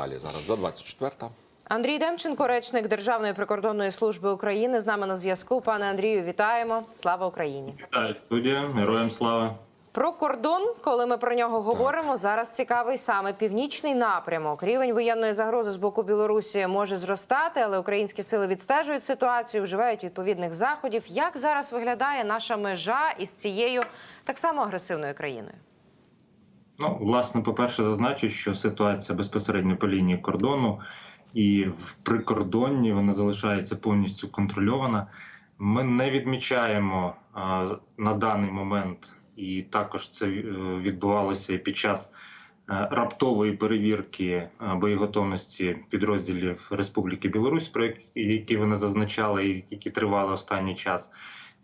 далі зараз за 24-та. Андрій Демченко, речник Державної прикордонної служби України, з нами на зв'язку. Пане Андрію, вітаємо! Слава Україні! Вітаю студія, героям слава. Про кордон, коли ми про нього говоримо, зараз цікавий саме північний напрямок. Рівень воєнної загрози з боку Білорусі може зростати, але українські сили відстежують ситуацію, вживають відповідних заходів. Як зараз виглядає наша межа із цією так само агресивною країною? Ну, власне, по-перше, зазначу, що ситуація безпосередньо по лінії кордону і в прикордонні вона залишається повністю контрольована. Ми не відмічаємо а, на даний момент, і також це е, відбувалося і під час е, раптової перевірки е, боєготовності підрозділів Республіки Білорусь, про які- які вони зазначали, і які тривали останній час.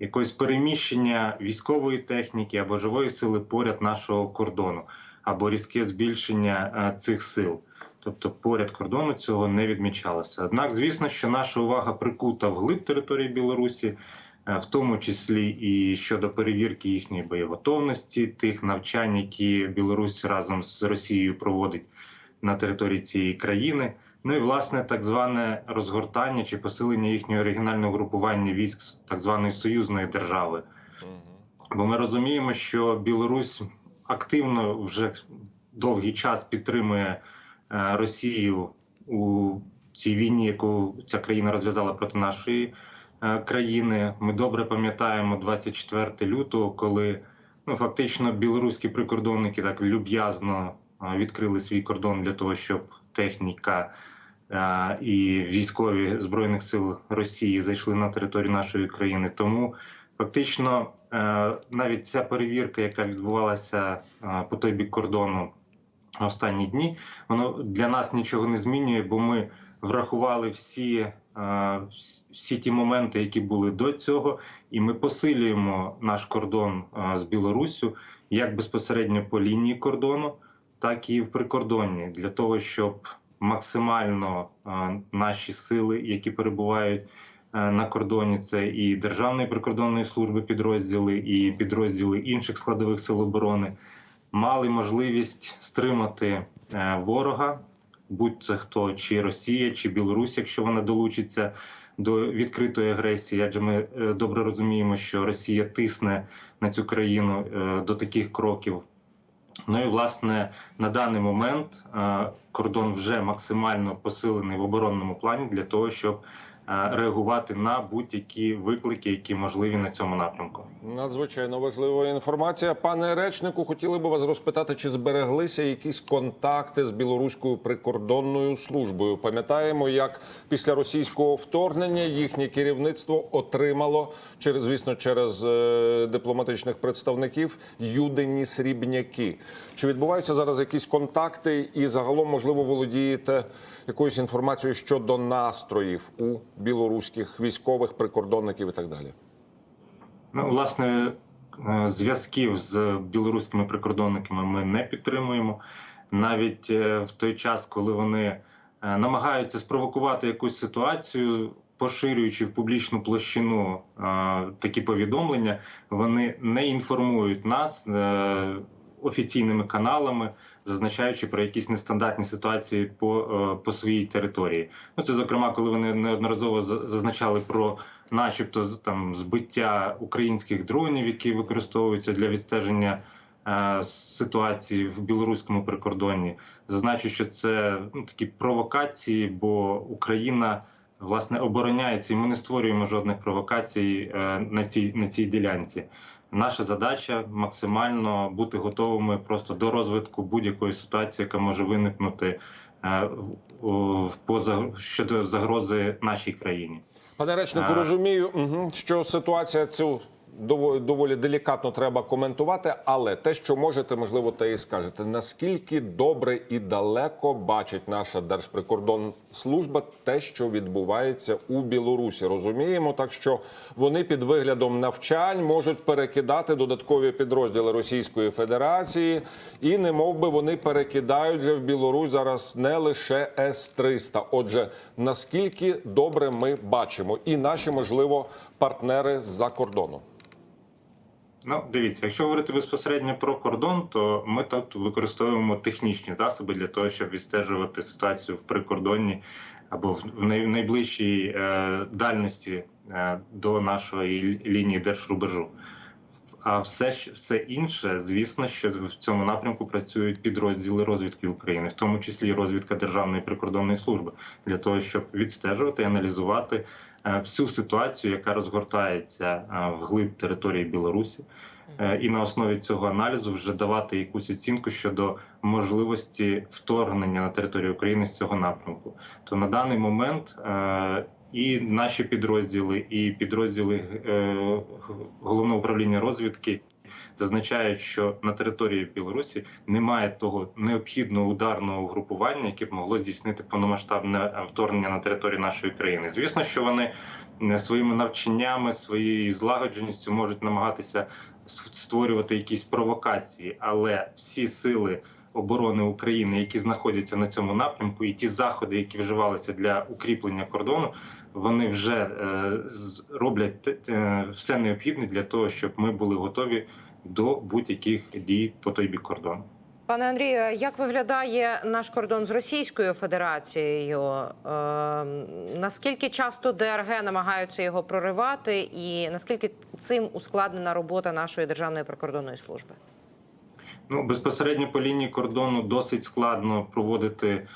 Якогось переміщення військової техніки або живої сили поряд нашого кордону, або різке збільшення е, цих сил. Тобто поряд кордону цього не відмічалося. Однак, звісно, що наша увага прикута вглиб території Білорусі, е, в тому числі і щодо перевірки їхньої боєготовності, тих навчань, які Білорусь разом з Росією проводить на території цієї країни. Ну і власне так зване розгортання чи посилення їхнього регіонального групування військ так званої союзної держави. Бо ми розуміємо, що Білорусь активно вже довгий час підтримує е, Росію у цій війні, яку ця країна розв'язала проти нашої е, країни. Ми добре пам'ятаємо 24 лютого, коли ну фактично білоруські прикордонники так люб'язно е, відкрили свій кордон для того, щоб техніка і військові збройних сил Росії зайшли на територію нашої країни. Тому фактично е, навіть ця перевірка, яка відбувалася е, по той бік кордону останні дні, воно для нас нічого не змінює, бо ми врахували всі, е, всі ті моменти, які були до цього, і ми посилюємо наш кордон з Білоруссю як безпосередньо по лінії кордону, так і в прикордонні, для того, щоб максимально е, наші сили, які перебувають е, на кордоні, це і Державної прикордонної служби підрозділи, і підрозділи інших складових сил оборони, мали можливість стримати е, ворога, будь це хто чи Росія, чи Білорусь, якщо вона долучиться до відкритої агресії. Адже ми добре розуміємо, що Росія тисне на цю країну до таких кроків. Ну і власне на даний момент е, кордон вже максимально посилений в оборонному плані для того, щоб реагувати на будь-які виклики, які можливі на цьому напрямку. Надзвичайно важлива інформація. Пане речнику, хотіли би вас розпитати, чи збереглися якісь контакти з білоруською прикордонною службою. Пам'ятаємо, як після російського вторгнення їхнє керівництво отримало через, звісно, через е, дипломатичних представників юдені срібняки. Чи відбуваються зараз якісь контакти, і загалом, можливо, володієте якоюсь інформацією щодо настроїв у білоруських військових прикордонників і так далі? Ну, власне, е, зв'язків з білоруськими прикордонниками ми не підтримуємо. Навіть е, в той час, коли вони е, намагаються спровокувати якусь ситуацію, поширюючи в публічну площину такі повідомлення, вони не інформують нас офіційними каналами, зазначаючи про якісь нестандартні ситуації по, е, по своїй території. Ну це зокрема, коли вони неодноразово зазначали про, начебто, там збиття українських дронів, які використовуються для відстеження е, ситуації в білоруському прикордонні. Зазначу, що це ну, такі провокації, бо Україна власне обороняється, і ми не створюємо жодних провокацій е, на цій на цій ділянці. Наша задача максимально бути готовими просто до розвитку будь-якої ситуації, яка може виникнути поза в- в- щодо загрози нашій країні. Пане речнику, розумію, що ситуація цю доволі, делікатно треба коментувати, але те, що можете, можливо, те і скажете. Наскільки добре і далеко бачить наша Держприкордонслужба те, що відбувається у Білорусі? Розуміємо, так що вони під виглядом навчань можуть перекидати додаткові підрозділи Російської Федерації, і не мов би вони перекидають вже в Білорусь зараз не лише С-300. Отже, наскільки добре ми бачимо, і наші можливо партнери з-за кордону. Ну, дивіться, якщо говорити безпосередньо про кордон, то ми тут використовуємо технічні засоби для того, щоб відстежувати ситуацію в прикордонні або в найближчій е, дальності е, до нашої лінії держрубежу. А все все інше, звісно, що в цьому напрямку працюють підрозділи розвідки України, в тому числі розвідка Державної прикордонної служби, для того, щоб відстежувати і аналізувати е, всю ситуацію, яка розгортається е, вглиб території Білорусі, Е, і на основі цього аналізу вже давати якусь оцінку щодо можливості вторгнення на територію України з цього напрямку. То на даний момент і наші підрозділи, і підрозділи е, головного управління розвідки. Зазначають, що на території Білорусі немає того необхідного ударного угрупування, яке б могло здійснити повномасштабне е, вторгнення на територію нашої країни. Звісно, що вони е, своїми навчаннями, своєю злагодженістю можуть намагатися створювати якісь провокації, але всі сили оборони України, які знаходяться на цьому напрямку, і ті заходи, які вживалися для укріплення кордону, вони вже е, роблять все необхідне для того, щоб ми були готові до будь-яких дій по той бік кордону. Пане Андрію, як виглядає наш кордон з Російською Федерацією? Е, наскільки часто ДРГ намагаються його проривати, і наскільки цим ускладнена робота нашої державної прикордонної служби? Ну безпосередньо по лінії кордону досить складно проводити е,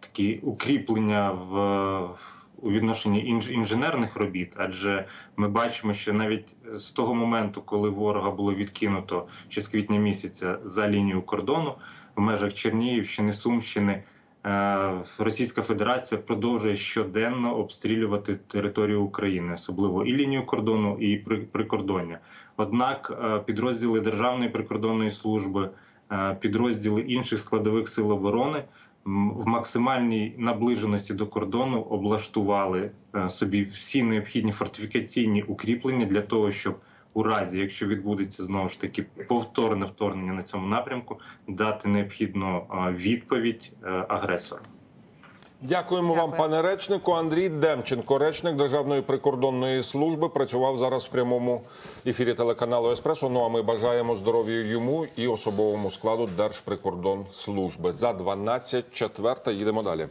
такі укріплення в, в у відношенні інж, інженерних робіт, адже ми бачимо, що навіть з того моменту, коли ворога було відкинуто ще з квітня місяця за лінію кордону в межах Чернігівщини, Сумщини. е, Російська Федерація продовжує щоденно обстрілювати територію України, особливо і лінію кордону, і при- прикордоння. Однак е, підрозділи Державної прикордонної служби, е, підрозділи інших складових сил оборони в максимальній наближеності до кордону облаштували е, собі всі необхідні фортифікаційні укріплення для того, щоб у разі, якщо відбудеться знову ж таки повторне вторгнення на цьому напрямку, дати необхідну е, відповідь е, агресору. Дякуємо вам, пане речнику. Андрій Демченко, речник Державної прикордонної служби, працював зараз в прямому ефірі телеканалу Еспресо. Ну а ми бажаємо здоров'я йому і особовому складу Держприкордонслужби. За 12 четверта їдемо далі.